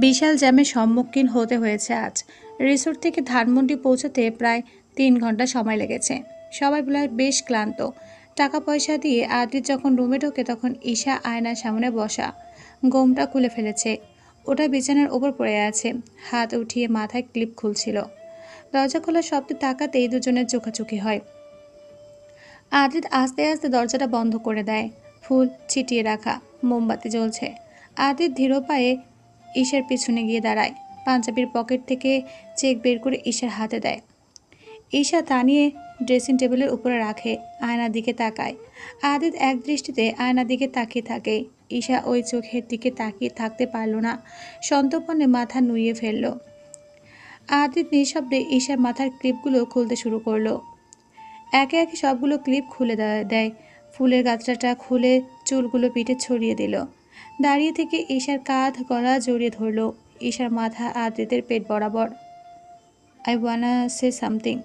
বিশাল জ্যামের সম্মুখীন হতে হয়েছে আজ। রিসোর্ট থেকে ধানমন্ডি পৌঁছাতে প্রায় তিন ঘণ্টা সময় লেগেছে। সবাই বলে বেশ ক্লান্ত। টাকা পয়সা দিয়ে আদ্রিত যখন রুমে ঢোকে, তখন ঈশা আয়নার সামনে বসা। গোমটা খুলে ফেলেছে। ওটা বিছানার ওপর পড়ে আছে। হাত উঠিয়ে মাথায় ক্লিপ খুলছিল। দরজা খোলার শব্দে তাকাতেই দুজনের চোখাচোখি হয়। আদ্রিত আস্তে আস্তে দরজাটা বন্ধ করে দেয়। ফুল ছিটিয়ে রাখা। মোমবাতি জ্বলছে। আদিত ধীর পায়ে ঈশার পিছনে গিয়ে দাঁড়ায়। পাঞ্জাবির পকেট থেকে চেক বের করে ঈশার হাতে দেয়। ঈশা তা নিয়ে ড্রেসিং টেবিলের উপরে রাখে, আয়নার দিকে তাকায়। আদিত এক দৃষ্টিতে আয়নার দিকে তাকিয়ে থাকে। ঈশা ওই চোখের দিকে তাকিয়ে থাকতে পারল না। সন্তপনে মাথা নুইয়ে ফেলল। আদিত নিঃশব্দে ঈশার মাথার ক্লিপগুলো খুলতে শুরু করল। একে একে সবগুলো ক্লিপ খুলে দেয়- দেয়। ফুলের গাছটাটা খুলে চুলগুলো পিঠে ছড়িয়ে দিল। দাঁড়িয়ে থেকে ঈশার কাঁধ গলা জড়িয়ে ধরলো। ঈশার মাথা আদ্রিতের পেট বরাবর। I wanna say something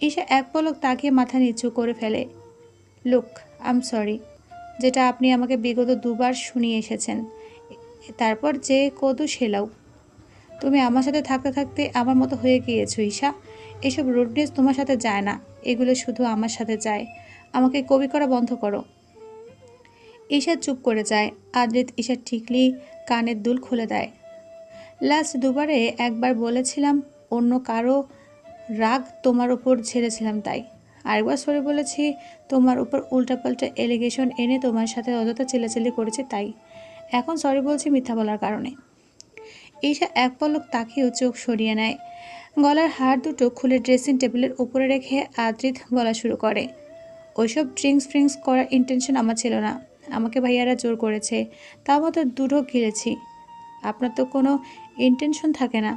Isha এক পলক তাকিয়ে মাথা নিচু করে ফেলে। লুক আম সরি যেটা আপনি আমাকে বিগত দুবার শুনিয়ে এসেছেন। তারপর যে কদু সেলাও। তুমি আমার সাথে থাকতে থাকতে আমার মতো হয়ে গিয়েছো, ঈশা। এসব রুডনেস তোমার সাথে যায় না। এগুলো শুধু আমার সাথে যায়। আমাকে কবি করা বন্ধ করো। ঈশা চুপ করে যায়। আদ্রিত ঈশা ঠিকলি কানের দুল খুলে দেয়। লাস্ট দুবারে একবার বলেছিলাম, অন্য কারও রাগ তোমার উপর ছেড়েছিলাম তাই। আরেকবার সরে বলেছি, তোমার উপর উল্টাপাল্টা এলিগেশন এনে তোমার সাথে অযথা চেলাচেলি করেছে তাই। এখন সরি বলছি মিথ্যা বলার কারণে। ঈশা এক পলক তাকিয়েও চোখ সরিয়ে নেয়। গলার হাড় দুটো খুলে ড্রেসিং টেবিলের উপরে রেখে আদ্রিত বলা শুরু করে। ওইসব ড্রিঙ্কস ফ্রিঙ্কস করার ইন্টেনশন আমার ছিল না। আমাকে ভাইয়ারা জোর করেছে। তার মতো দুটো গিলেছি আপনার তো কোনো ইন্টেনশন থাকে না।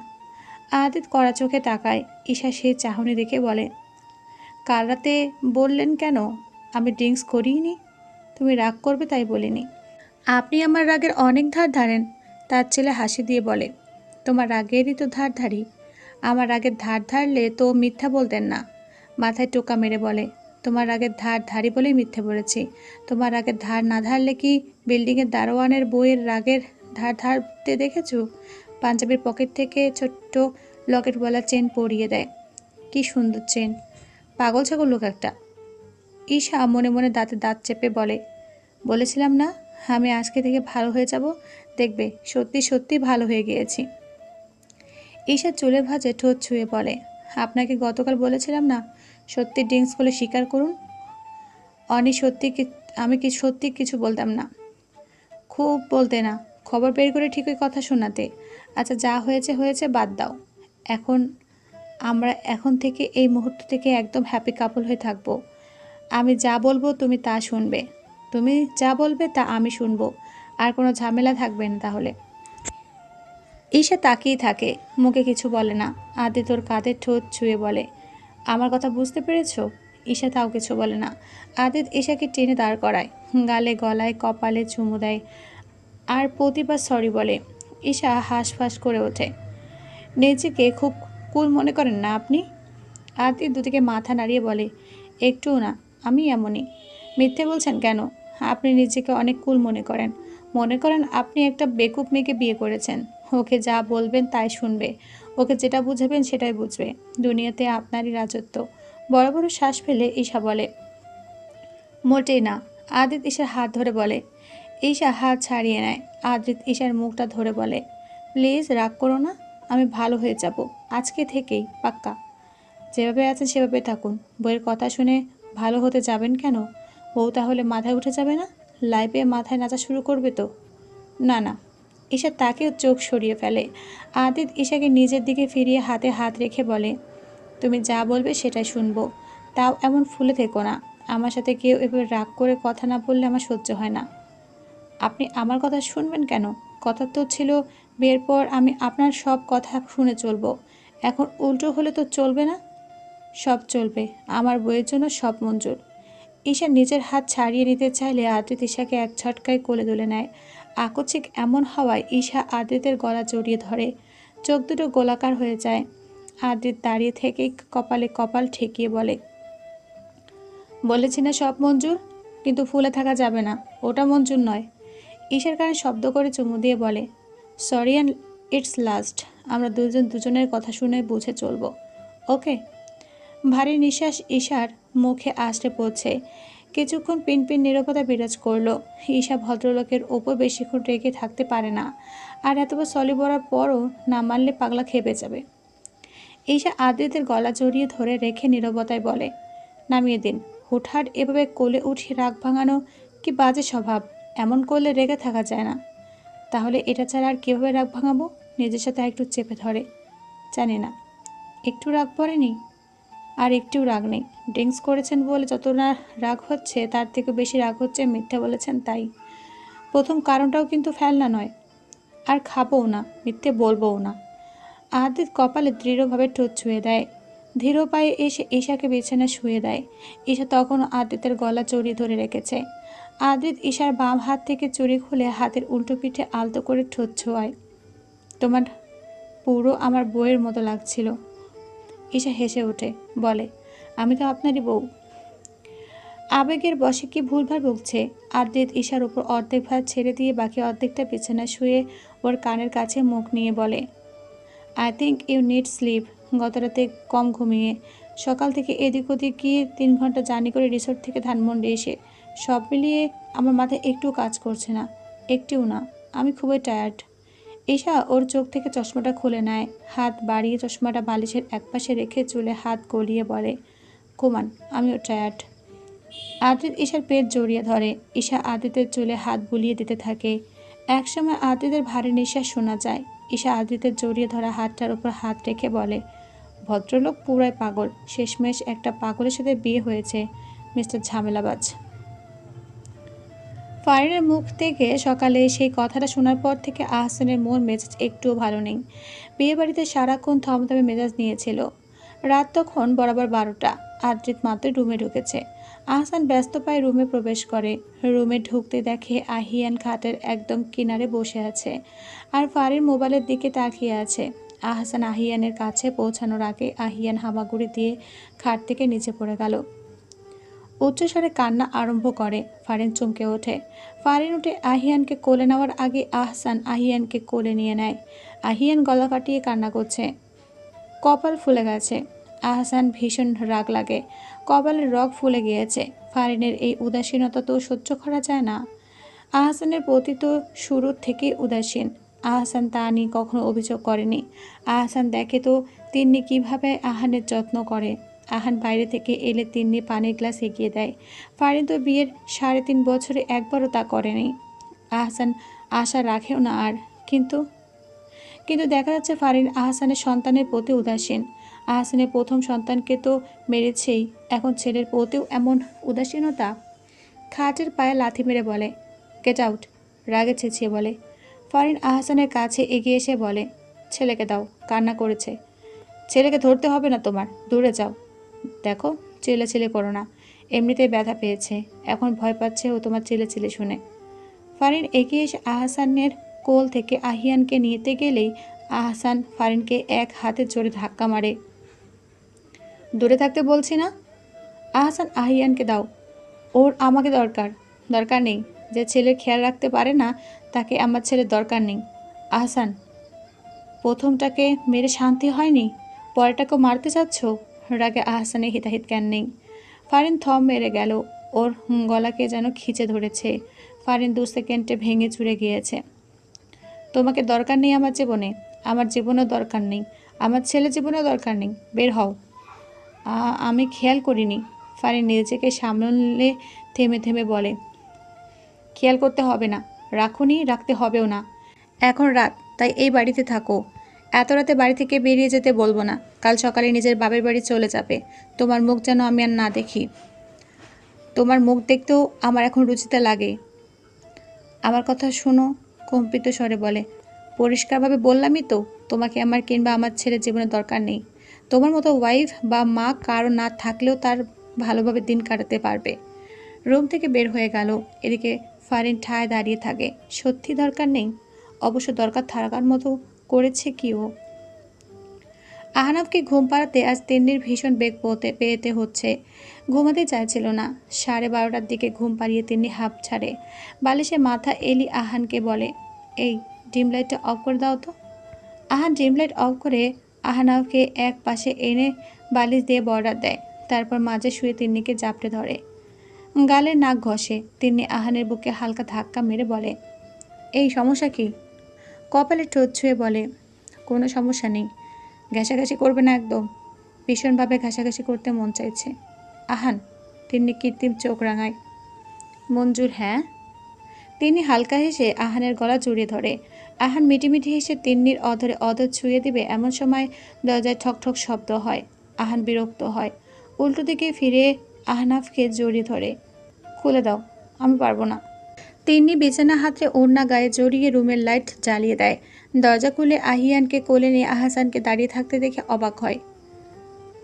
আদিত কড়া চোখে তাকায়। ঈশা সেই চাহনি দেখে বলে, কাল রাতে বললেন কেন? আমি ড্রিঙ্কস করিনি তুমি রাগ করবে তাই বলিনি। আপনি আমার রাগের অনেক ধার ধারেন। তার ছেলে হাসি দিয়ে বলে, তোমার রাগেরই তো ধার ধারি আমার রাগের ধার ধারলে তো মিথ্যা বলতেন না। মাথায় টোকা মেরে বলে তোমার রাগের ধার ধারি বলেই মিথ্যে বলেছি। তোমার রাগের ধার না ধারলে কি বিল্ডিংয়ের দারোয়ানের বইয়ের রাগের ধার ধারতে দেখেছ? পাঞ্জাবির পকেট থেকে ছোট্ট লকেটওয়ালা চেন পরিয়ে দেয়। কি সুন্দর চেন। পাগল ছাগল লোক একটা। ঈশা মনে মনে দাঁতে দাঁত চেপে বলে, বলেছিলাম না, আমি আজকে থেকে ভালো হয়ে যাব। দেখবে, সত্যি সত্যি ভালো হয়ে গিয়েছি। ঈশা চুলে ভাজে ঠোঁট ছুঁয়ে বলে, আপনাকে গতকাল বলেছিলাম না সত্যি ড্রিঙ্কস করে স্বীকার করুন? অনি সত্যি আমি কি সত্যি কিছু বলতাম না। খুব বলতে না, খবর বের করে ঠিকই কথা শোনাতে। আচ্ছা যা হয়েছে হয়েছে, বাদ দাও। এখন আমরা, এখন থেকে এই মুহূর্ত থেকে একদম হ্যাপি কাপল হয়ে থাকব। আমি যা বলব তুমি তা শুনবে। তুমি যা বলবে তা আমি শুনব। আর কোনো ঝামেলা থাকবে না তাহলে। ঈশা তাকিয়ে থাকে, মুখে কিছু বলে না। আদি তোর কাঁধের ঠোঁট ছুঁয়ে বলে আমার কথা বুঝতে পেরেছ? ঈশা তাও কিছু বলে না। আদিত ঈশাকে টেনে দাঁড় করায়। গালে গলায়, কপালে চুমু দেয়। আর প্রতিবার সরি বলে। ঈশা হাঁসফাঁস করে ওঠে। নিজেকে খুব কুল মনে করেন না আপনি? আদিত দুদিকে মাথা নাড়িয়ে বলে একটুও না, আমি এমনই। মিথ্যে বলছেন কেন? আপনি নিজেকে অনেক কুল মনে করেন। মনে করেন আপনি একটা বেকুব মেয়েকে বিয়ে করেছেন। ওকে যা বলবেন তাই শুনবে। ওকে যেটা বুঝাবেন সেটাই বুঝবে। দুনিয়াতে আপনারই রাজত্ব। বড় বড় শ্বাস ফেলে ঈশা বলে, মোটেই না। আদিত ঈশার হাত ধরে বলে, ঈশা হাত ছাড়িয়ে নেয়। আদিত ঈশার মুখটা ধরে বলে, প্লিজ রাগ করো না, আমি ভালো হয়ে যাব। আজকে থেকেই, পাক্কা। যেভাবে আছেন সেভাবে থাকুন। বইয়ের কথা শুনে ভালো হতে যাবেন কেন? বউ তাহলে মাথায় উঠে যাবে না? লাইফে মাথায় নাচা শুরু করবে তো? না না। ঈশা তাকেও চোখ সরিয়ে ফেলে। আদিত ঈশাকে নিজের দিকে ফিরিয়ে হাতে হাত রেখে বলে, তুমি যা বলবে সেটাই শুনব। তাও এমন ফুলে থেকো না। আমার সাথে কেউ এভাবে রাগ করে কথা না বললে আমার সহ্য হয় না। আপনি আমার কথা শুনবেন কেন? কথা তো ছিল, বিয়ের পর আমি আপনার সব কথা শুনে চলবো। এখন উল্টো হলে তো চলবে না? সব চলবে। আমার বইয়ের জন্য সব মঞ্জুর। ঈশা নিজের হাত ছাড়িয়ে নিতে চাইলে আদ্রিত ঈশাকে এক ছটকায় কোলে তুলে নেয়। আকস্মিক এমন হওয়ায় ঈশা আদ্রিতের গলা জড়িয়ে ধরে। চোখ দুটো গোলাকার হয়ে যায়। আদ্রিত দাঁড়িয়ে থেকেই কপালে কপাল ঠেকিয়ে বলে, বলেছি না সব মঞ্জুর? কিন্তু ফুলে থাকা যাবে না। ওটা মঞ্জুর নয়। ঈশার কানে শব্দ করে চুমু দিয়ে বলে সরি অ্যান্ড ইটস লাস্ট আমরা দুজন দুজনের কথা শুনে বুঝে চলবো। ওকে? ভারী নিঃশ্বাস ঈশার মুখে আসতে পড়ছে। কিছুক্ষণ পিনপিন নীরবতা বিরাজ করল। ঈশা ভদ্রলোকের ওপর বেশিক্ষণ রেগে থাকতে পারে না। আর এতবার সলি বলার পরও না মানলে পাগলা খেপে যাবে। ঈশা আদ্রিতের গলা জড়িয়ে ধরে রেখে নীরবতায় বলে, নামিয়ে দিন। হুটহাট এভাবে কোলে উঠিয়ে রাগ ভাঙানো কি বাজে স্বভাব? এমন করলে রেগে থাকা যায় না। তাহলে এটা ছাড়া আর কীভাবে রাগ ভাঙাবো? নিজের সাথে একটু চেপে ধরে। জানি না। একটু রাগ পড়েনি? আর একটিও রাগ নেই। ড্রিঙ্কস করেছেন বলে যত না রাগ হচ্ছে, তার থেকে বেশি রাগ হচ্ছে মিথ্যা বলেছেন তাই। প্রথম কারণটাও কিন্তু ফেলনা নয়। আর খাবও না, মিথ্যে বলবও না। আদিত কপালে দৃঢ়ভাবে ঠোঁট ছুঁয়ে দেয়। ধীর পায়ে এসে ঈশাকে বিছানা শুয়ে দেয়। ঈশা তখনও আদিতের গলা চড়িয়ে ধরে রেখেছে। আদিত ঈশার বাম হাত থেকে চুরি খুলে হাতের উল্টো পিঠে আলতো করে ঠোঁট ছোঁয়ায়। তোমার পুরো আমার বইয়ের মতো লাগছিল। ঈশা হেসে ওঠে, বলে, আমি তো আপনারই বউ। আবেগের বসে কি ভুলভাল বকছে আদ্রিত ঈশার উপর অর্ধেক ভাত ছেড়ে দিয়ে বাকি অর্ধেকটা বিছানা শুয়ে ওর কানের কাছে মুখ নিয়ে বলে I think you need sleep গত রাতে কম ঘুমিয়ে, সকাল থেকে এদিক ওদিক গিয়ে তিন ঘণ্টা জার্নি করে রিসোর্ট থেকে ধানমন্ডি এসে সব মিলিয়ে আমার মাথায় একটুও কাজ করছে না, একটিও না, আমি খুবই টায়ার্ড ঈশা ওর চোখ থেকে চশমাটা খুলে নেয়। হাত বাড়িয়ে চশমাটা বালিশের একপাশে রেখে চুলে হাত গলিয়ে বলে, কুমান আমিও টায়ার্ড। আদিত ঈশার পেট জড়িয়ে ধরে। ঈশা আদিতের চুলে হাত বুলিয়ে দিতে থাকে। একসময় আদিতের ভারী নিঃশ্বাস শোনা যায়। ঈশা আদিতের জড়িয়ে ধরা হাতটার উপর হাত রেখে বলে, ভদ্রলোক পুরাই পাগল। শেষমেশ একটা পাগলের সাথে বিয়ে হয়েছে, মিস্টার ঝামেলাবাজ। ফারিনের মুখ থেকে সকালে সেই কথাটা শোনার পর থেকে আহসানের মন মেজাজ একটুও ভালো নেই। বিয়ে বাড়িতে সারাক্ষণ থমথমে মেজাজ নিয়েছিল। রাত তখন বরাবর বারোটা। আদ্রিত মাত্র রুমে ঢুকেছে। আহসান ব্যস্ত পায়ে রুমে প্রবেশ করে। রুমে ঢুকতে দেখে আহিয়ান খাটের একদম কিনারে বসে আছে আর ফারির মোবাইলের দিকে তাকিয়ে আছে। আহসান আহিয়ানের কাছে পৌঁছানোর আগে আহিয়ান হামাগুড়ি দিয়ে খাট থেকে নিচে পড়ে গেল। উচ্চস্বরে কান্না আরম্ভ করে। ফারিন চমকে ওঠে। ফারিন উঠে আহিয়ানকে কোলে নেওয়ার আগে আহসান আহিয়ানকে কোলে নিয়ে নেয়। আহিয়ান গলা কাটিয়ে কান্না করছে। কপাল ফুলে গেছে। আহসান ভীষণ রাগ লাগে। কপালের রগ ফুলে গিয়েছে। ফারিনের এই উদাসীনতা তো সহ্য করা যায় না। আহসানের প্রতি তো শুরুর থেকে উদাসীন। আহসান তা নিয়ে কখনো অভিযোগ করেনি। আহসান দেখে তো তিনি কীভাবে আহানের যত্ন করে। আহান বাইরে থেকে এলে তিন্নি পানির গ্লাস এগিয়ে দেয়। ফারিন তো বিয়ের সাড়ে তিন বছরে একবারও তা করেনি। আহসান আশা রাখেও না আর, কিন্তু কিন্তু দেখা যাচ্ছে ফারিন আহসানের সন্তানের প্রতি উদাসীন। আহসানের প্রথম সন্তানকে তো মেরেছেই, এখন ছেলের প্রতিও এমন উদাসীনতা। খাটের পায়ে লাথি মেরে বলে গেট আউট রাগে চেঁচিয়ে বলে। ফারিন আহসানের কাছে এগিয়ে এসে বলে, ছেলেকে দাও, কান্না করেছে। ছেলেকে ধরতে হবে না তোমার, দূরে যাও। দেখো, চেলে ছেলে করো না। এমনিতেই ব্যথা পেয়েছে। এখন ভয় পাচ্ছে ও তোমার ছেলে ছেলে শুনে। ফারিন এগিয়ে এসে আহসানের কোল থেকে আহিয়ানকে নিতে গেলেই আহসান ফারিনকে এক হাতে জোরে ধাক্কা মারে। দূরে থাকতে বলছি না? আহসান, আহিয়ানকে দাও। ওর আমাকে দরকার। দরকার নেই। যে ছেলের খেয়াল রাখতে পারে না, তাকে আমার ছেলের দরকার নেই। আহসান, প্রথমটাকে মেরে শান্তি হয়নি? পরেরটাকেও মারতে চাচ্ছ? রাগে আহসানে হিতাহিত জ্ঞান নেই ফারিন থম মেরে গেল, ওর গলাকে যেন খিচে ধরেছে। ফারিন দু সেকেন্ডে ভেঙে চুরে গিয়েছে। তোমাকে দরকার নেই আমার জীবনে। আমার জীবনেও দরকার নেই। আমার ছেলে জীবনেও দরকার নেই। বের হও। আমি খেয়াল করিনি। ফারিন নিজেকে সামলে থেমে থেমে বলে, খেয়াল করতে হবে না। রাখুনি, রাখতে হবেও না। এখন রাত, তাই এই বাড়িতে থাকো। এত রাতে বাড়ি থেকে বেরিয়ে যেতে বলব না। কাল সকালে নিজের বাপের বাড়ি চলে যাবে। তোমার মুখ যেন আমি আর না দেখি। তোমার মুখ দেখতেও আমার এখন রুচিতে লাগে। আমার কথা শোনো, কম্পিত স্বরে বলে। পরিষ্কারভাবে বললামই তো, তোমাকে আমার কিংবা আমার ছেলের জীবনে দরকার নেই। তোমার মতো ওয়াইফ বা মা কারও না থাকলেও তার ভালোভাবে দিন কাটাতে পারবে। রুম থেকে বের হয়ে গেল। এদিকে ফারিন ঠায় দাঁড়িয়ে থাকে। সত্যি দরকার নেই? অবশ্য দরকার থাকার মতো করেছে কি ও? আহনাফকে ঘুম পাড়াতে আজ তিন্নির ভীষণ বেগ পেতে পেতে হচ্ছে। ঘুমাতে চাইছিল না। সাড়ে বারোটার দিকে ঘুম পাড়িয়ে তিনি হাঁপ ছাড়ে। বালিশে মাথা এলি আহানকে বলে, এই, ডিম লাইটটা অফ করে দাও তো। আহান ডিম লাইট অফ করে আহানাকে এক পাশে এনে বালিশ দিয়ে বর্ডার দেয়। তারপর মাঝে শুয়ে তিন্নিকে জাপটে ধরে। গালে নাক ঘষে তিন্নি আহানের বুকে হালকা ধাক্কা মেরে বলে, এই, সমস্যা কি? কপালে ঠোঁট ছুঁয়ে বলে, কোনো সমস্যা নেই। ঘেঁষাঘেঁষি করবে না একদম। ভীষণভাবে ঘেঁষাঘেঁষি করতে মন চাইছে। আহান তিনি কৃত্রিম চোখ রাঙায়। মঞ্জুর হ্যাঁ? তিনি হালকা হেসে আহানের গলা জড়িয়ে ধরে। আহান মিটিমিটি হেসে তিন্নির অধরে অধর ছুঁয়ে দিবে এমন সময় দরজায় ঠক ঠক শব্দ হয়। আহান বিরক্ত হয়। উল্টো দিকে ফিরে আহনাফকে জড়িয়ে ধরে। খুলে দাও, আমি পারব না। তিন্নি বিছানা হাতে ওড়না গায়ে জড়িয়ে রুমের লাইট জ্বালিয়ে দেয়। দরজা খুলে আহিয়ানকে কোলে নিয়ে আহাসানকে দাঁড়িয়ে থাকতে দেখে অবাক হয়।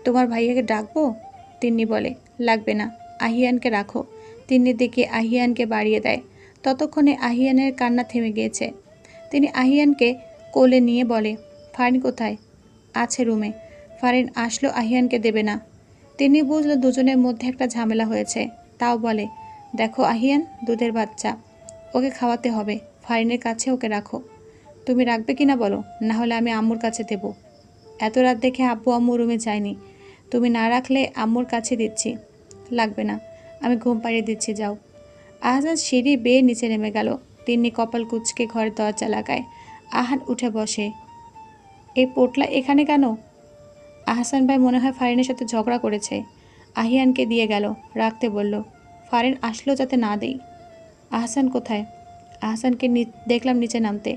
তোমার ভাইয়াকে ডাকবো? তিন্নি বলে। লাগবে না, আহিয়ানকে রাখো। তিন্নির দিকে আহিয়ানকে বাড়িয়ে দেয়। ততক্ষণে আহিয়ানের কান্না থেমে গিয়েছে। তিনি আহিয়ানকে কোলে নিয়ে বলে, ফারিন কোথায়? আছে রুমে। ফারিন আসলো আহিয়ানকে দেবে না। তিনি বুঝলো দুজনের মধ্যে একটা ঝামেলা হয়েছে। তাও বলে, দেখো, আহিয়ান, দুধের বাচ্চা। ওকে খাওয়াতে হবে। ফারিনের কাছে ওকে রাখো। তুমি রাখবে কি না বলো? না হলে আমি আম্মুর কাছে দেব। এত রাত দেখে আব্বু আম্মু রুমে যায়নি। তুমি না রাখলে আম্মুর কাছে দিচ্ছি। লাগবে না। আমি ঘুম পাড়িয়ে দিচ্ছি, যাও। আহজান সিঁড়ি বেয়ে নিচে নেমে গেল। তিন্নি কপাল কুচকে ঘরের দরজা লাগায়। আহান উঠে বসে। এই পোটলা, এখানে কেন? আহসান ভাই মনে হয় ফারিনের সাথে ঝগড়া করেছে। আহিয়ানকে দিয়ে গেল। রাখতে বলল, ফারিন আসলো যাতে না দেই। আহসান কোথায়? আহসানকে দেখলাম নিচে নামতে।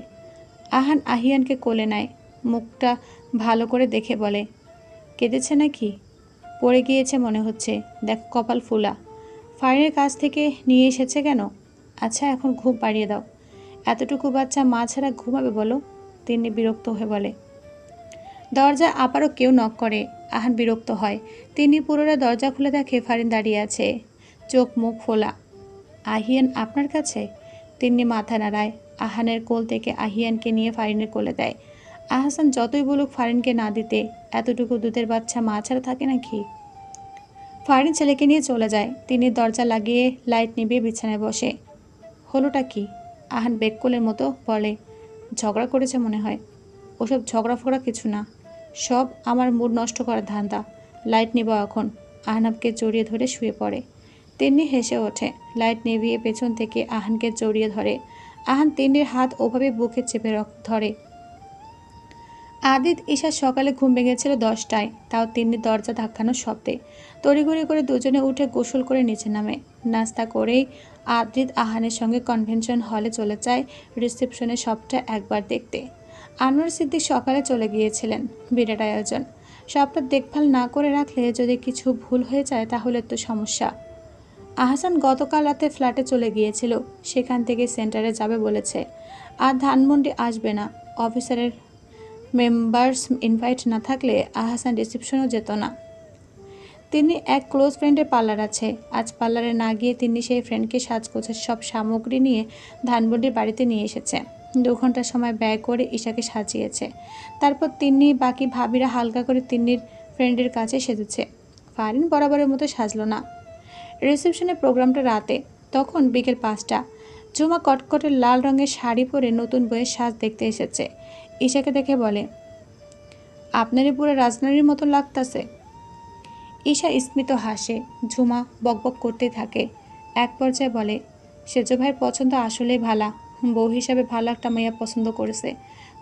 আহান আহিয়ানকে কোলে নেয়, মুখটা ভালো করে দেখে বলে, কেঁদেছে নাকি? পড়ে গিয়েছে মনে হচ্ছে। দেখ কপাল ফুলা। ফারিনের কাছ থেকে নিয়ে এসেছে কেন? আচ্ছা এখন ঘুম পাড়িয়ে দাও। এতটুকু বাচ্চা মা ছাড়া ঘুমাবে বলো? তিনি বিরক্ত হয়ে বলে। দরজা আবারও কেউ নক করে। আহান বিরক্ত হয়। তিনি পুরোটা দরজা খুলে দেখে ফারিন দাঁড়িয়ে আছে। চোখ মুখ ফোলা। আহিয়ান আপনার কাছে? তিনি মাথা নাড়ায়। আহানের কোল থেকে আহিয়ানকে নিয়ে ফারিনের কোলে দেয়। আহসান যতই বলুক ফারিনকে না দিতে, এতটুকু দুধের বাচ্চা মা ছাড়া থাকে নাকি? ফারিন ছেলেকে নিয়ে চলে যায়। তিনি দরজা লাগিয়ে লাইট নিভিয়ে বিছানায় বসে। হলোটা কি? আহান বেককোলের মতো বলে। ঝগড়া করেছে মনে হয়। ওসব ঝগড়া ফগড়া কিছু না। সব আমার মুড নষ্ট করার ধান্দা। লাইট নিব এখন। আহনাবকে জড়িয়ে ধরে শুয়ে পড়ে। তিন্নি হেসে ওঠে। লাইট নিভিয়ে পেছন থেকে আহানকে জড়িয়ে ধরে। আহান তিন্নির হাত ওভাবে বুকে চেপে ধরে। আদিত ঈশা সকালে ঘুম ভেঙেছিল দশটায়, তাও তিন্নি দরজা ধাক্কানোর শব্দে। তড়িঘড়ি করে দুজনে উঠে গোসল করে নিচে নামে। নাস্তা করেই আদিত আহানের সঙ্গে কনভেনশন হলে চলে যায় রিসেপশনে সবটা একবার দেখতে। আনোয়ার সিদ্দিক সকালে চলে গিয়েছিলেন বিরাট আয়োজন। সবটা দেখভাল না করে রাখলে যদি কিছু ভুল হয়ে যায় তাহলে তো সমস্যা। আহসান গতকাল রাতে ফ্ল্যাটে চলে গিয়েছিল। সেখান থেকে সেন্টারে যাবে বলেছে। আর ধানমন্ডি আসবে না। অফিসারের মেম্বার্স ইনভাইট না থাকলে আহসান রিসেপশনও যেত না। তিনি এক ক্লোজ ফ্রেন্ডের পার্লার আছে। আজ পার্লারে না গিয়ে তিনি সেই ফ্রেন্ডকে সাজগোছের সব সামগ্রী নিয়ে ধানবন্ডির বাড়িতে নিয়ে এসেছে। দু ঘণ্টা সময় ব্যয় করে ঈশাকে সাজিয়েছে। তারপর তিনি বাকি ভাবিরা হালকা করে তিন্নির ফ্রেন্ডের কাছে সেজেছে। ফারিন বরাবরের মতো সাজলো না। রিসেপশনের প্রোগ্রামটা রাতে, তখন বিকেল পাঁচটা। জুমা কটকটের লাল রঙের শাড়ি পরে নতুন বইয়ের সাজ দেখতে এসেছে। ঈশাকে দেখে বলে, আপনারই পুরো রাজনারীর মতো লাগতাছে। ঈশা স্মিত হাসে, ঝুমা বকবক করতে থাকে। এক পর্যায়ে বলে, সেজ ভাইয়ের পছন্দ আসলেই ভালা। বউ হিসাবে ভালো একটা মেয়ে পছন্দ করেছে।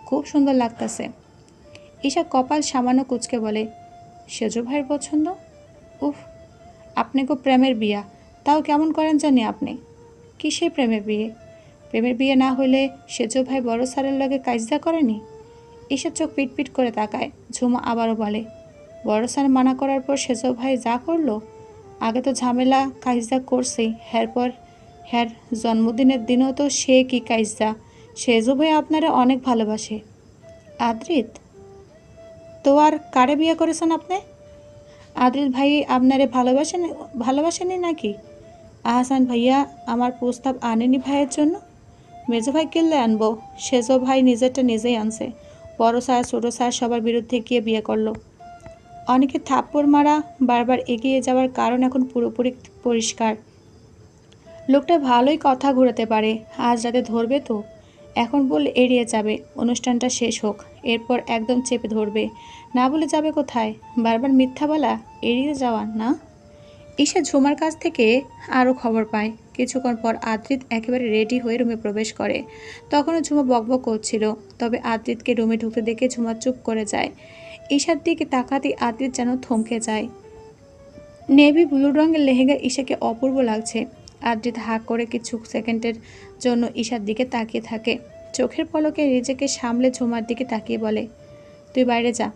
খুব সুন্দর লাগতাছে। ঈশা কপাল সামান্য কুচকে বলে, সেজ ভাইয়ের পছন্দ? উফ আপনি গো প্রেমের বিয়া। তাও কেমন করেন জানি আপনি? কিসের প্রেমের বিয়ে? প্রেমের বিয়ে না হইলে সেজ ভাই বড় স্যারের লগে কাজদা করেনি? ঈশা চোখ পিটপিট করে তাকায়, ঝুমা আবারও বলে, বড় স্যার মানা করার পর সেজ ভাই যা করল? আগে তো ঝামেলা কাজদা করছেই। এরপর হ্যার জন্মদিনের দিনও তো সে কি কাজদা সেজু ভাই আপনারা অনেক ভালোবাসে। আদ্রিত, তো আর কারে বিয়ে করেছেন আপনি? আদ্রিত ভাই আপনারে ভালোবাসেন ভালোবাসেনি নাকি? আহসান ভাইয়া, আমার প্রস্তাব আনেনি ভাইয়ের জন্য? মেজো ভাই কিনলে আনব? সেজো ভাই নিজেরটা নিজেই আনছে। বড় স্যার, ছোটো স্যার সবার বিরুদ্ধে গিয়ে বিয়ে করল। অনেকে থাপ্পড় মারা, বারবার এগিয়ে যাওয়ার কারণ এখন পুরোপুরি পরিষ্কার। লোকটা ভালোই কথা ঘুরাতে পারে, আজ রাতে ধরবে তো? এখন বললে এড়িয়ে যাবে, অনুষ্ঠানটা শেষ হোক, এরপর একদম চেপে ধরবে। না বলে যাবে কোথায়? বারবার মিথ্যা বলা এড়িয়ে যাওয়া না? ঈশা ঝুমার কাছ থেকে আরও খবর পায়। কিছুক্ষণ পর আদ্রিত একেবারে রেডি হয়ে রুমে প্রবেশ করে। তখনও ঝুমা বকবক করছিল, তবে আদ্রিতকে রুমে ঢুকতে দেখে ঝুমা চুপ করে যায়। ঈশার দিকে তাকাতেই আদ্রিত যেন থমকে যায়। নেভি ব্লু রঙের লেহেঙ্গা ঈশাকে অপূর্ব লাগছে। আদ্রিত হাঁ করে কিছু সেকেন্ডের জন্য ঈশার দিকে তাকিয়ে থাকে। চোখের পলকে নিজেকে সামলে ঝুমার দিকে তাকিয়ে বলে, তুই বাইরে যা।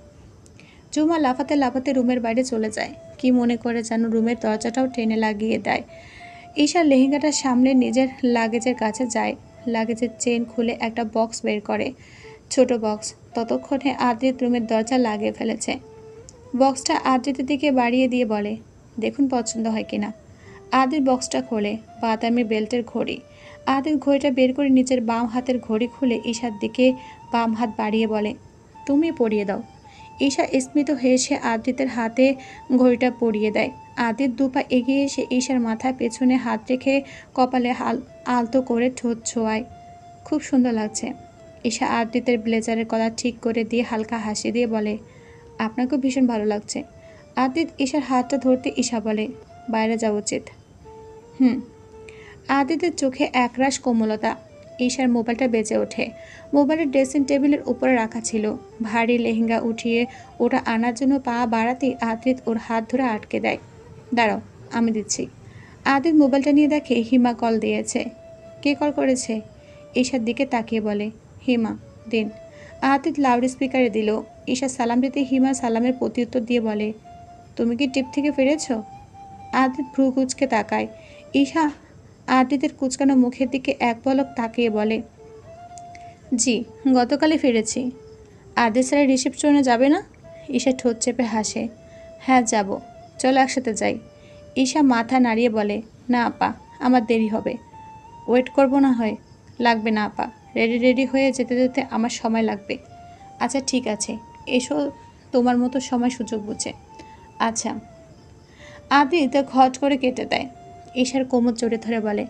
ঝুমা লাফাতে লাফাতে রুমের বাইরে চলে যায়। কি মনে করে যেন রুমের দরজাটাও টেনে লাগিয়ে দেয়। ঈশা লেহেঙ্গাটা সামলে নিজের লাগেজের কাছে যায়। লাগেজের চেন খুলে একটা বক্স বের করে। ছোট বক্স। ততক্ষণে আদ্রিত রুমের দরজা লাগিয়ে ফেলেছে। বক্সটা আদ্রিতের দিকে বাড়িয়ে দিয়ে বলে, দেখুন পছন্দ হয় কিনা। আদির বক্সটা খোলে। বাদামি বেল্টের ঘড়ি। আদির ঘড়িটা বের করে নিজের বাম হাতের ঘড়ি খুলে ঈশার দিকে বাম হাত বাড়িয়ে বলে, তুমি পরিয়ে দাও। ঈশা স্মিত হয়ে সে আদিতের হাতে ঘড়িটা পরিয়ে দেয়। আদিত দুপা এগিয়ে এসে ঈশার মাথায় পেছনে হাত রেখে কপালে হাল আলতো করে ঠোঁট ছোঁয়ায়। খুব সুন্দর লাগছে। ঈশা আদিতের ব্লেজারের কলার ঠিক করে দিয়ে হালকা হাসি দিয়ে বলে, আপনাকেও ভীষণ ভালো লাগছে। আদিত ঈশার হাতটা ধরতে ঈশা বলে, বাইরে যাওয়া উচিত। হুম। আদিতের চোখে একরাশ কোমলতা। ঈশার মোবাইলটা বেজে ওঠে। মোবাইলের ড্রেসিং টেবিলের উপরে রাখা ছিল। ভারী লেহেঙ্গা উঠিয়ে ওটা আনার জন্য পা বাড়াতেই আদিত ওর হাত ধরে আটকে দেয়। দাঁড়াও, আমি দিচ্ছি। আদিত মোবাইলটা নিয়ে দেখে হিমা কল দিয়েছে। কে কল করেছে? ঈশার দিকে তাকিয়ে বলে, হিমা, দিন। আদিত লাউড স্পিকারে দিল। ঈশা সালাম দিতে হিমা সালামের প্রত্যুত্তর দিয়ে বলে, তুমি কি টিপ থেকে ফিরেছ? আদিত ভ্রু কুচকে তাকায়। ঈশা আদিতের কুচকানো মুখের দিকে এক পলক তাকিয়ে বলে, জি, গতকালই ফিরেছি। আদিত স্যারের রিসেপশনে যাবে না? ঈশা ঠোঁট চেপে হাসে হ্যাঁ যাব। চলো একসাথে যাই। ঈশা মাথা নাড়িয়ে বলে, না আপা, আমার দেরি হবে। ওয়েট করব না হয়। লাগবে না আপা। রেডি রেডি হয়ে যেতে যেতে আমার সময় লাগবে। আচ্ছা ঠিক আছে। এসো, তোমার মতো সময় সুযোগ বুঝে। আচ্ছা। আদিত ঘট করে কেটে দেয়। ঈশার কোমর জড়ে ধরে বলে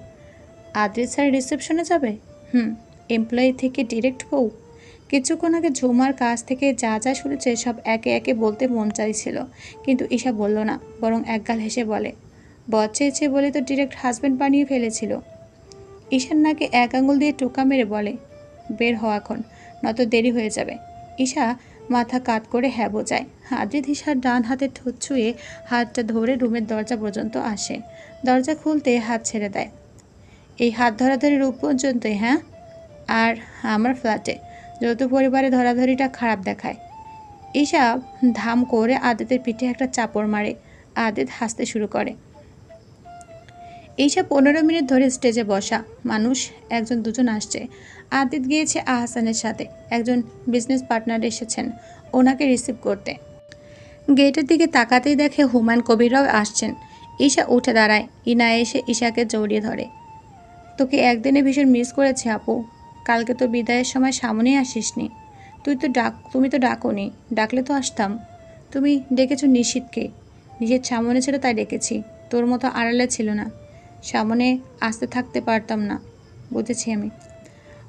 আদ্রিত স্যার রিসেপশনে যাবে? হুম এমপ্লয়ি থেকে ডিরেক্ট বউ। কিছুক্ষণ আগে ঝুমার কাছ থেকে যা যা শুনেছে সব একে একে বলতে মন চাইছিল, কিন্তু ঈশা বলল না, বরং একগাল হেসে বলে, বর চেয়েছে বলে তো ডিরেক্ট হাজব্যান্ড বানিয়ে ফেলেছিল। ঈশার নাকে এক আঙুল দিয়ে টোকা মেরে বলে, বের হওয়া এখন, নয়তো দেরি হয়ে যাবে। ঈশা মাথা কাত করে হ্যাঁ বোঝায়। আদ্রিত ঈশার ডান হাতে ঠোঁট ছুঁয়ে হাতটা ধরে রুমের দরজা পর্যন্ত আসে। দরজা খুলতে হাত ছেড়ে দেয়। এই হাত ধরাধরি রূপ পর্যন্তই হ্যাঁ? আর আমার ফ্ল্যাটে যৌথ পরিবারে ধরাধরিটা খারাপ দেখায়। এইসব ধাম করে আদিতের পিঠে একটা চাপড় মারে আদিত হাসতে শুরু করে। এইসব পনেরো মিনিট ধরে স্টেজে বসা মানুষ, একজন দুজন আসছে। আদিত গিয়েছে আহসানের সাথে। একজন বিজনেস পার্টনার এসেছেন, ওনাকে রিসিভ করতে। গেটের দিকে তাকাতেই দেখে হুমায়ুন কবিররাও আসছেন। ঈশা উঠে দাঁড়ায়। ইনা এসে ঈশাকে জড়িয়ে ধরে। তোকে একদিনে ভীষণ মিস করেছে আপু। কালকে তো বিদায়ের সময় সামনেই আসিসনি। তুই তো ডাক, তুমি তো ডাকোনি। ডাকলে তো আসতাম। তুমি ডেকেছো নিশীতকে। নিশীত সামনে ছিল তাই ডেকেছি। তোর মতো আড়ালে ছিল না। সামনে আসতে থাকতে পারতাম না, বুঝেছি আমি।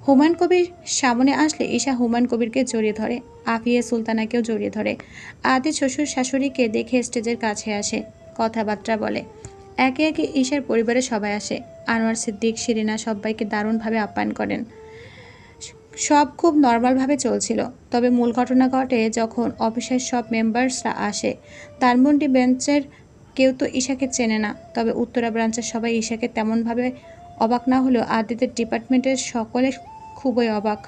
হুমায়ুন কবির সামনে আসলে ঈশা হুমায়ুন কবিরকে জড়িয়ে ধরে। আফিয়া সুলতানাকেও জড়িয়ে ধরে। আদি শ্বশুর শাশুড়িকে দেখে স্টেজের কাছে আসে। কথাবার্তা বলে। একে একে ঈশার পরিবারের সবাই আসে। আনোয়ার, সিদ্দিক, শিরিনা সবাইকে দারুণভাবে আপ্যায়ন করেন। সব খুব নর্মালভাবে চলছিল। তবে মূল ঘটনা ঘটে যখন অফিসের সব মেম্বার্সরা আসে। ধানমন্ডি বেঞ্চের কেউ তো ঈশাকে চেনে না। তবে উত্তরা ব্রাঞ্চের সবাই ঈশাকে তেমনভাবে অবাক না হলেও আদিতের ডিপার্টমেন্টের সকলে খুবই অবাক।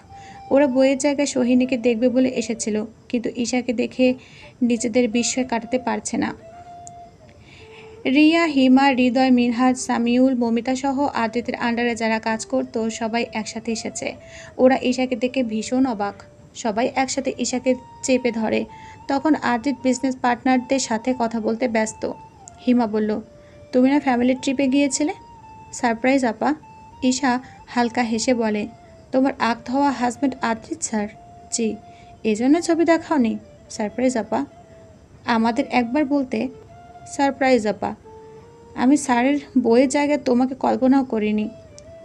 ওরা বইয়ের জায়গায় সোহিনীকে দেখবে বলে এসেছিল। কিন্তু ঈশাকে দেখে নিজেদের বিস্ময় কাটাতে পারছে না। রিয়া, হিমা, হৃদয়, মিনহাজ, সামিউল, মমিতা সহ আদিতের আন্ডারে যারা কাজ করত, সবাই একসাথে এসেছে। ওরা ঈশাকে দেখে ভীষণ অবাক। সবাই একসাথে ঈশাকে চেপে ধরে। তখন আদিত বিজনেস পার্টনারদের সাথে কথা বলতে ব্যস্ত। হিমা বলল, তুমি না ফ্যামিলি ট্রিপে গিয়েছিলে? সারপ্রাইজ, আপা। ঈশা হালকা হেসে বলে, তোমার আগ হওয়া হাজব্যান্ড আদিত স্যার? জি এই জন্য ছবি দেখাওনি। সারপ্রাইজ, আপা। আমাদের একবার বলতে সারপ্রাইজ, আপা। আমি স্যারের বইয়ের জায়গায় তোমাকে কল্পনাও করিনি।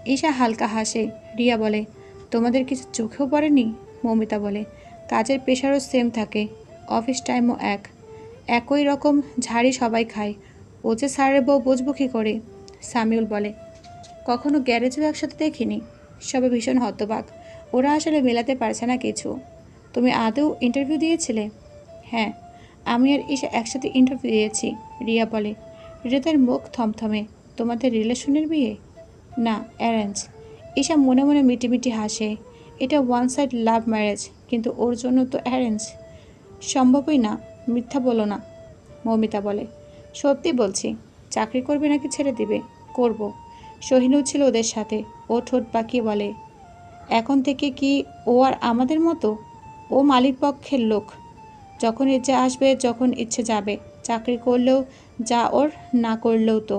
ঈশা হালকা হাসে। রিয়া বলে, তোমাদের কিছু চোখেও পড়েনি? মৌমিতা বলে, কাজের প্রেশারও সেম থাকে। অফিস টাইমও এক। একই রকম ঝাড়ি সবাই খায়। ও যে স্যারের বউ বুঝব কী করে? সামিউল বলে, কখনো গ্যারেজেও একসাথে দেখিনি। সবে ভীষণ হতবাক। ওরা আসলে মেলাতে পারছে না কিছু। তুমি আদৌ ইন্টারভিউ দিয়েছিলে? হ্যাঁ। আমি আর ঈশা একসাথে ইন্টারভিউ দিয়েছি, রিয়া বলে। রিয়াদের মুখ থমথমে। তোমাদের রিলেশনের বিয়ে? না অ্যারেঞ্জ ঈশা মনে মনে মিটিমিটি হাসে। এটা ওয়ান সাইড লাভ ম্যারেজ কিন্তু ওর জন্য তো অ্যারেঞ্জ সম্ভবই না, মিথ্যা বলো না, মৌমিতা বলে। সত্যি বলছি, চাকরি করবে নাকি ছেড়ে দিবে? করব। সোহিনীও ছিল ওদের সাথে, ও ঠোঁট পাকিয়ে বলে। এখন থেকে কি ও আর আমাদের মতো? ও মালিক পক্ষের লোক। যখন ইচ্ছে আসবে, যখন ইচ্ছে যাবে। চাকরি করলেও যা ওর, না করলেও তো।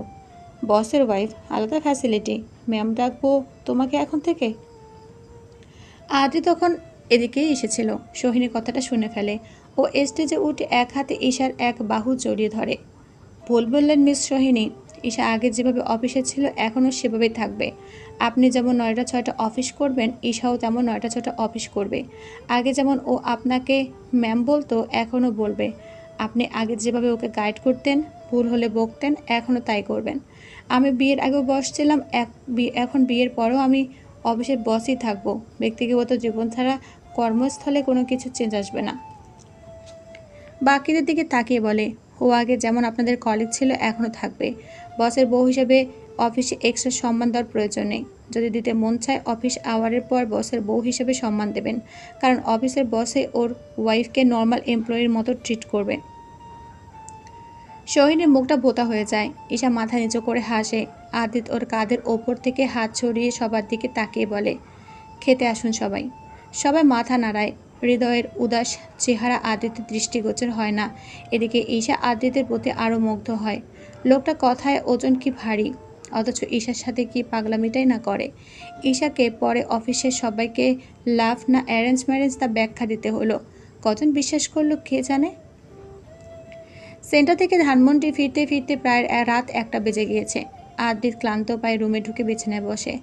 বসের ওয়াইফ আলাদা ফ্যাসিলিটি ম্যাম ডাকবো তোমাকে এখন থেকে। আদি তখন এদিকেই এসেছিল। সোহিনী কথাটা শুনে ফেলে। ও স্টেজে উঠে এক হাতে ঈশার এক বাহু জড়িয়ে ধরে। ভুল বললেন মিস সোহিনী। ঈশা আগে যেভাবে অফিসে ছিল, এখনও সেভাবেই থাকবে। আপনি যেমন নয়টা ছয়টা অফিস করবেন, ঈশাও তেমন নয়টা ছয়টা অফিস করবে। আগে যেমন ও আপনাকে ম্যাম বলতো, এখনও বলবে। আপনি আগে যেভাবে ওকে গাইড করতেন, ভুল হলে বকতেন, এখনও তাই করবেন। আমি বিয়ের আগেও বস ছিলাম এখন বিয়ের পরেও আমি অফিসের বসই থাকব। ব্যক্তিগত জীবন ছাড়া কর্মস্থলে কোনো কিছু চেঞ্জ আসবে না। বাকিদের দিকে তাকিয়ে বলে, ও আগে যেমন আপনাদের কলেজ ছিল, এখনও থাকবে। বসের বউ হিসেবে অফিসে এক্সট্রা সম্মান দেওয়ার প্রয়োজন নেই। যদি দিতে মন চায়, অফিস আওয়ারের পর বসের বউ হিসেবে সম্মান দেবেন। কারণ অফিসের বসে ওর ওয়াইফকে নর্মাল এমপ্লয়ির মতো ট্রিট করবে। সোহিনীর মুখটা ভোতা হয়ে যায়। ঈশা মাথা নিচু করে হাসে। আদিত ওর কাঁধের ওপর থেকে হাত ছড়িয়ে সবার দিকে তাকিয়ে বলে, খেতে আসুন সবাই। সবাই মাথা নাড়ায়। হৃদয়ের উদাস চেহারা আদিত্যের দৃষ্টিগোচর হয় না। এদিকে ঈশা আদিত্যের প্রতি আরও মুগ্ধ হয়। লোকটা কথায়, ওজন কি ভারী? অথচ ঈশার সাথে কি পাগলামিটাই না করে? ঈশাকে পরে অফিসের সবাইকে লাভ না অ্যারেঞ্জ ম্যারেঞ্জ তা ব্যাখ্যা দিতে হলো। কজন বিশ্বাস করল কে জানে? সেন্টার থেকে ধানমন্ডি ফিরতে ফিরতে প্রায় রাত একটা বেজে গিয়েছে। আদিত ক্লান্ত পায়ে রুমে ঢুকে বিছানায় বসে।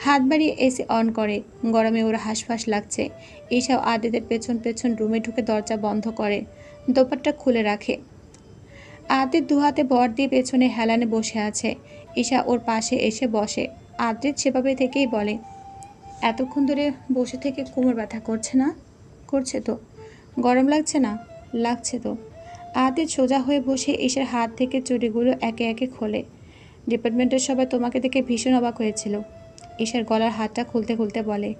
হাত বাড়িয়ে এসি অন করে। গরমে ওরা হাঁসফাঁস লাগছে। ঈশাও আদিতের পেছন পেছন রুমে ঢুকে দরজা বন্ধ করে। দোপাট্টা খুলে রাখে। আদিত দুহাতে বর দিয়ে পেছনে হেলানে বসে আছে। ঈশা ওর পাশে এসে বসে। আদিত সেভাবে থেকেই বলে, এতক্ষণ ধরে বসে থেকে কোমর ব্যথা করছে না? করছে তো। গরম লাগছে না? লাগছে তো। আদিত সোজা হয়ে বসে ঈশার হাত থেকে চুড়িগুলো একে একে খোলে। ডিপার্টমেন্টের সবাই তোমাকে দেখে ভীষণ অবাক হয়েছিল। ঈশার গলার হাতটা খুলতে খুলতে বলে।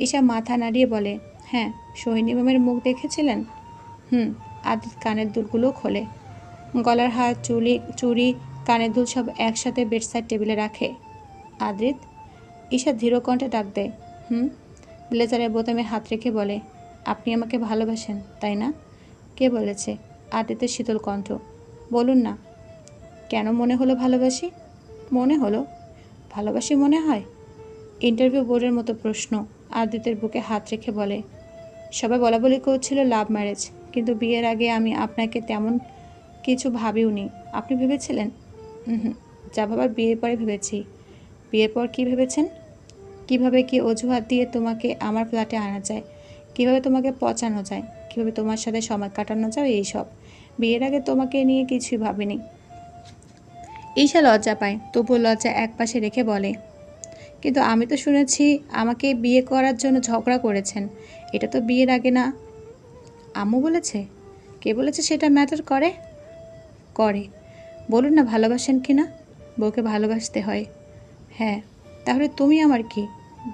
ঈশা মাথা নাড়িয়ে বলে হ্যাঁ সোহিনী ম্যামের মুখ দেখেছিলেন? হুম। আদিত কানের দুলগুলো খোলে। গলার হাত, চুলি, চুড়ি, কানের দুল সব একসাথে বেডসাইড টেবিলে রাখে। আদিত ঈশা ধীর কণ্ঠে ডাক দেয়, হুম? ব্লেজারের বোতামে হাত রেখে বলে, আপনি আমাকে ভালোবাসেন, তাই না? কে বলেছে? আদিত্যের শীতল কণ্ঠ, বলুন না, কেন মনে হলো ভালোবাসি? মনে হলো? ভালোবাসি মনে হয়? ইন্টারভিউ বোর্ডের মতো প্রশ্ন, আদিত্যের বুকে হাত রেখে বলে, সবাই বলা বলি করছিল লাভ ম্যারেজ, কিন্তু বিয়ের আগে আমি আপনাকে তেমন কিছু ভাবিওনি আপনি ভেবেছিলেন? হুম যা ভাবার বিয়ের পরে ভেবেছি। বিয়ের পর কি ভেবেছেন? কীভাবে কি অজুহাত দিয়ে তোমাকে আমার ফ্ল্যাটে আনা যায়? কীভাবে তোমাকে পচানো যায়? কীভাবে তোমার সাথে সময় কাটানো যায়? এইসব। বিয়ের আগে তোমাকে নিয়ে কিছুই ভাবিনি। ঈশা লজ্জা পায়, তবুও লজ্জা এক পাশে রেখে বলে, কিন্তু আমি তো শুনেছি আমাকে বিয়ে করার জন্য ঝগড়া করেছেন। এটা তো বিয়ের আগে না? আম্মু বলেছে? কে বলেছে সেটা ম্যাটার করে? করে। বলুন না, ভালোবাসেন কি না? বউকে ভালোবাসতে হয়। হ্যাঁ তাহলে তুমি আমার কি?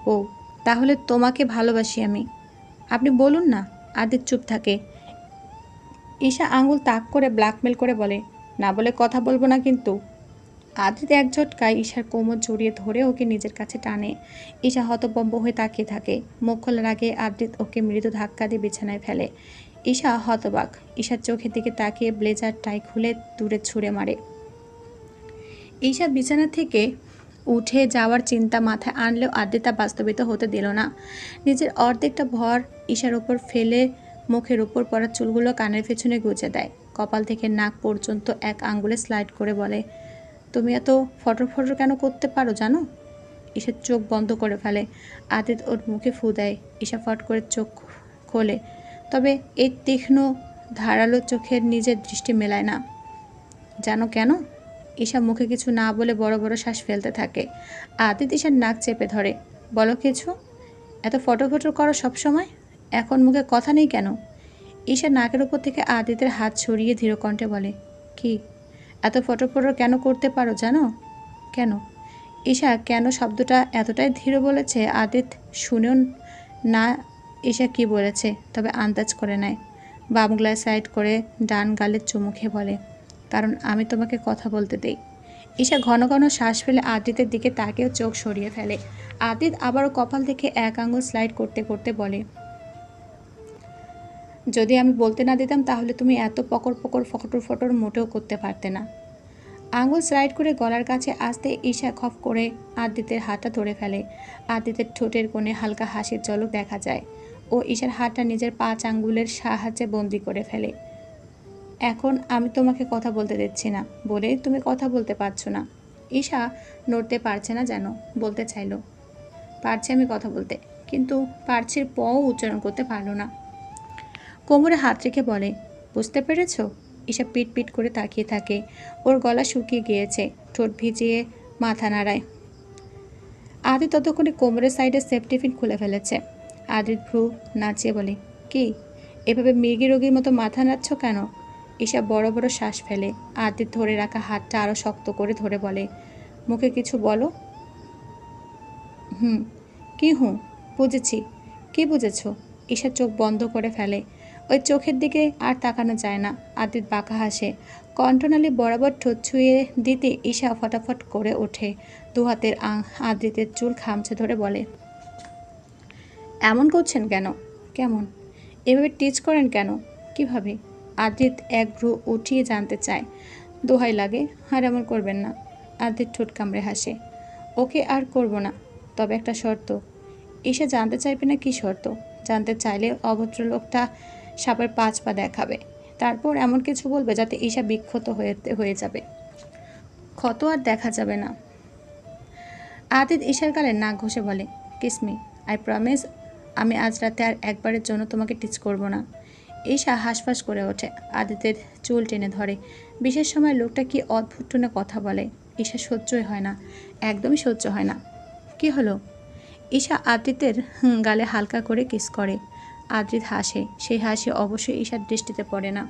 বউ, তাহলে তোমাকে ভালোবাসি আমি। আপনি বলুন না, আদিত চুপ থাকে। ঈশা আঙুল তাক করে ব্ল্যাকমেল করে বলে, না বলে কথা বলব না কিন্তু। আদিত এক ঝটকায় ঈশার কোমর জড়িয়ে ধরে ওকে নিজের কাছে টানে। ঈশা হতবম্ব হয়ে তাকিয়ে থাকে। মুখ খোলার আগে আদিত ওকে মৃদু ধাক্কা দিয়ে বিছানায় ফেলে। ঈশা হতবাক। ঈশার চোখের দিকে তাকিয়ে ব্লেজার টাই খুলে দূরে ছুঁড়ে মারে। ঈশা বিছানা থেকে উঠে যাওয়ার চিন্তা মাথায় আনলেও আদ্রিতা বাস্তবিত হতে দিল না। নিজের অর্ধেকটা ভর ঈশার ওপর ফেলে মুখের ওপর পড়া চুলগুলো কানের পেছনে গুজে দেয়। কপাল থেকে নাক পর্যন্ত এক আঙ্গুলে স্লাইড করে বলে, তুমি এত ফটর ফটর কেন করতে পারো জানো? ঈশার চোখ বন্ধ করে ফেলে। আদিত ওর মুখে ফু দেয়। ঈশা ফট করে চোখ খোলে। তবে এই তীক্ষ্ণ, ধারালো চোখের নিজের দৃষ্টি মেলায় না। জানো কেন? ঈশা মুখে কিছু না বলে বড় বড় শ্বাস ফেলতে থাকে। আদিত ঈশার নাক চেপে ধরে। বলো কিছু? এত ফটো ফটো করো সবসময়? এখন মুখে কথা নেই কেন? ঈশা নাকের উপর থেকে আদিতের হাত সরিয়ে ধীর কণ্ঠে বলে, কি? এত ফটো ফটো কেন করতে পারো জানো? কেন? ঈশা কেন শব্দটা এতটাই ধীর বলেছে আদিত শুনেও না ঈশা কি বলেছে তবে আন্দাজ করে নেয়। বাম গ্লাস সাইড করে ডান গালের চুমু খেয়ে বলে, কারণ আমি তোমাকে কথা বলতে দেই। ঈশা ঘন ঘন শ্বাস ফেলে আদিতের দিকে তাকেও চোখ সরিয়ে ফেলে। আদিত আবারও কপাল থেকে এক আঙুল স্লাইড করতে করতে বলে, যদি আমি বলতে না দিতাম তাহলে তুমি এত পকর পকর ফটর ফটর মোটেও করতে পারতে না। আঙুল স্লাইড করে গলার কাছে আসতে ঈশা খফ করে আদিতের হাতটা ধরে ফেলে। আদিতের ঠোঁটের কোণে হালকা হাসির ঝলক দেখা যায়। ও ঈশার হাতটা নিজের পাঁচ আঙ্গুলের সাহায্যে বন্দি করে ফেলে। এখন আমি তোমাকে কথা বলতে দিচ্ছি না, বলে তুমি কথা বলতে পারছ না। ঈশা নড়তে পারছে না যেন, বলতে চাইলো। পারছে আমি কথা বলতে, কিন্তু পারছির পও উচ্চারণ করতে পারল না। কোমরে হাত রেখে বলে, বুঝতে পেরেছ? ঈশা পিট পিট করে তাকিয়ে থাকে। ওর গলা শুকিয়ে গিয়েছে, ঠোঁট ভিজিয়ে মাথা নাড়ায়। আদি ততক্ষণে কোমরের সাইডে সেফ টিফিন খুলে ফেলেছে। আদির ভ্রু নাচিয়ে বলে, কি? এভাবে মৃগী রোগীর মতো মাথা নাড়ছ কেন? ঈশা বড় বড় শ্বাস ফেলে, আদির ধরে রাখা হাতটা আরও শক্ত করে ধরে বলে, মুখে কিছু বলো? হুম, কি হুঁ? বুঝেছি। কি বুঝেছ? ঈশা চোখ বন্ধ করে ফেলে। ওই চোখের দিকে আর তাকানো যায় না আদিত বাঁকা হাসে। কণ্ঠনালী বরাবর ঠোঁট ছুঁয়ে দিতে ঈশা ফটাফট করে ওঠে। দু হাতের আং আদিতের চুল খামচে ধরে বলে এমন করছেন কেন? কেমন? এভাবে টিচ করেন কেন? কীভাবে? আদিত এক উঠিয়ে জানতে চায়। দোহাই লাগে আর এমন করবেন না। আদিত ঠোঁট কামড়ে হাসে। ওকে আর করব না, তবে একটা শর্ত। ঈশা জানতে চাইবে না কি শর্ত? জানতে চাইলে অভদ্র লোকটা সাপের পাঁচ পা দেখাবে। তারপর এমন কিছু বলবে যাতে ঈশা বিক্ষত হয়ে হয়ে যাবে। ক্ষত আর দেখা যাবে না। আদিত ঈশার গালে নাক ঘষে বলে কিসমি আই প্রমিস আমি আজ রাতে আর একবারের জন্য তোমাকে টিচ করব না। ঈশা হাঁসফাঁস করে ওঠে। আদিতের চুল টেনে ধরে। বিশেষ সময় লোকটা কি অদ্ভুত টনে কথা বলে? ঈশা সহ্যই হয় না। একদমই সহ্য হয় না। কি হলো? ঈশা আদিতের গালে হালকা করে কিস করে। আদিত হাসে। সেই হাসি অবশ্যই ঈশার দৃষ্টিতে পড়ে না।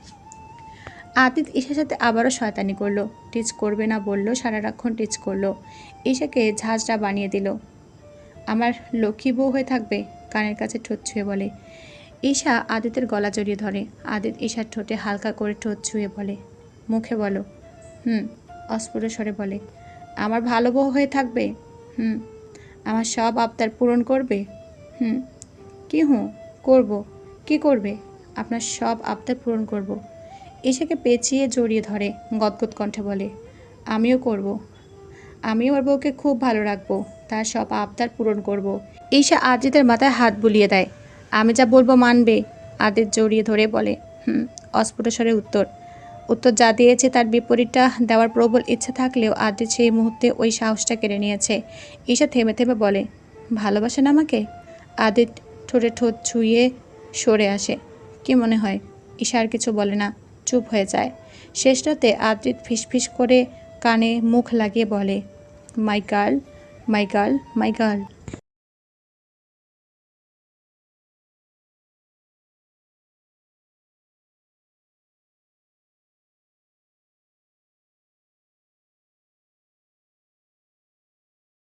আদিত ঈশার সাথে আবারও শয়তানি করল। টিচ করবে না বলল সারাক্ষণ টিচ করল। ঈশাকে ঝাঁঝরা বানিয়ে দিল। আমার লক্ষ্মী বউ হয়ে থাকবে? কানের কাছে ঠোঁট ছুঁয়ে বলে। ঈশা আদিতের গলা জড়িয়ে ধরে। আদিত ঈশার ঠোঁটে হালকা করে ঠোঁট ছুঁয়ে বলে। মুখে বলো, হুম, অস্ফুট স্বরে বলে। আমার ভালো বউ হয়ে থাকবে? হুম, আমার সব আবদার পূরণ করবে? হুম, কি হুঁ? করব। কি করবে? আপনার সব আবদার পূরণ করব। ঈশাকে পেঁচিয়ে জড়িয়ে ধরে গদগদ কণ্ঠে বলে, আমিও করব। আমিও ওর বউকে খুব ভালো রাখব। তার সব আবদার পূরণ করব। ঈশা আদিতের মাথায় হাত বুলিয়ে দেয়। আমি যা বলব মানবে আদিত জড়িয়ে ধরে বলে। হুম অস্ফুট স্বরে উত্তর। উত্তর যা দিয়েছে তার বিপরীতটা দেওয়ার প্রবল ইচ্ছা থাকলেও আদিত সেই মুহূর্তে ওই সাহসটা কেড়ে নিয়েছে। ঈশা থেমে থেমে বলে, ভালোবাসেন আমাকে? আদিত ঠোঁটে ঠোঁট ছুঁয়ে সরে আসে। কি মনে হয়? ঈশা আর কিছু বলে না, চুপ হয়ে যায়। শেষ রাতে আদ্রিত ফিসফিস করে কানে মুখ লাগিয়ে বলে my girl my girl my girl